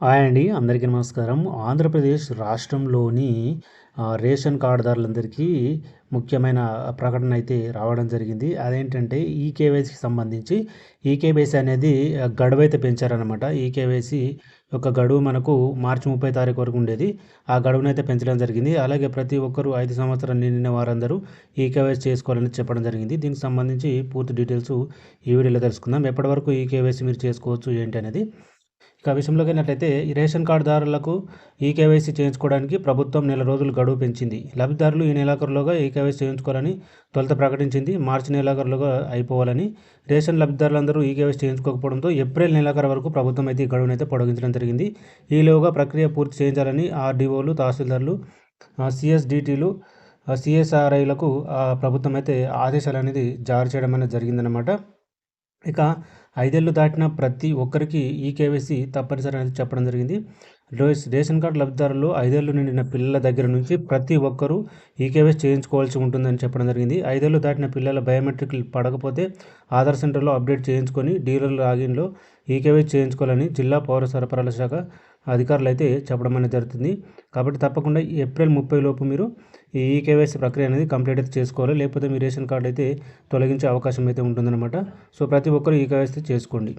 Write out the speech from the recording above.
Hi అండి అందరికీ నమస్కారం. ఆంధ్రప్రదేశ్ రాష్ట్రంలోని రేషన్ కార్డుదారులందరికీ ముఖ్యమైన ప్రకటన అయితే రావడం జరిగింది. అదేంటంటే ఈకేవైసీకి సంబంధించి ఈకేవైసీ అనేది గడువు అయితే పెంచారనమాట ఈకేవైసీ ఒక గడువు మనకు మార్చి ముప్పై తారీఖు వరకు ఉండేది. ఆ గడువును అయితే పెంచడం జరిగింది. అలాగే ప్రతి ఒక్కరూ ఐదు సంవత్సరాలు నిండిన వారందరూ ఈకేవైసీ చేసుకోవాలని చెప్పడం జరిగింది. దీనికి సంబంధించి పూర్తి డీటెయిల్స్ ఈ వీడియోలో తెలుసుకుందాం. ఎప్పటి వరకు ఈకేవైసీ మీరు చేసుకోవచ్చు ఏంటి అనేది. ఇక విషయంలోకి వెళ్ళినట్లయితే ఈ రేషన్ కార్డుదారులకు ఈ కేవైసీ చేయించుకోవడానికి ప్రభుత్వం నెల రోజులు గడువు పెంచింది. లబ్ధిదారులు ఈ నెలాఖరులోగా ఈ కేవైసీ చేయించుకోవాలని తొలుత ప్రకటించింది. మార్చి నెలాఖరులోగా అయిపోవాలని రేషన్ లబ్ధిదారులందరూ ఈ కేవైసీ చేయించుకోకపోవడంతో ఏప్రిల్ నెలాఖరు వరకు ప్రభుత్వం అయితే ఈ గడువునైతే పొడగించడం పొడిగించడం జరిగింది ఈలోగా ప్రక్రియ పూర్తి చేయించాలని ఆర్డీఓలు తహసీల్దార్లు సిఎస్డిటీలు సిఎస్ఆర్ఐలకు ప్రభుత్వం అయితే ఆదేశాలు అనేది జారీ చేయడం అనేది జరిగిందనమాట ఇక ఐదేళ్ళు దాటిన ప్రతి ఒక్కరికి ఈ కేవైసీ తప్పనిసరి అనేది చెప్పడం జరిగింది. రేషన్ కార్డు లబ్ధిదారులు ఐదేళ్ళు నిండిన పిల్లల దగ్గర నుంచి ప్రతి ఒక్కరూ ఈ కేవైసీ చేయించుకోవాల్సి ఉంటుందని చెప్పడం జరిగింది. ఐదేళ్ళు దాటిన పిల్లల బయోమెట్రిక్ పడకపోతే ఆధార్ సెంటర్లో అప్డేట్ చేయించుకొని డీలర్ లాగిన్లో ఈ కేవైసీ చేయించుకోవాలని జిల్లా పౌర సరఫరాల శాఖ అధికారులు అయితే చెప్పడం అనేది జరుగుతుంది. కాబట్టి తప్పకుండా ఏప్రిల్ ముప్పై లోపు మీరు ఈ ఈకేవైసీ ప్రక్రియ అనేది కంప్లీట్ అయితే చేసుకోవాలి. లేకపోతే మీ రేషన్ కార్డు అయితే తొలగించే అవకాశం అయితే ఉంటుందన్నమాట. సో ప్రతి ఒక్కరు ఈకేవైసీ చేసుకోండి.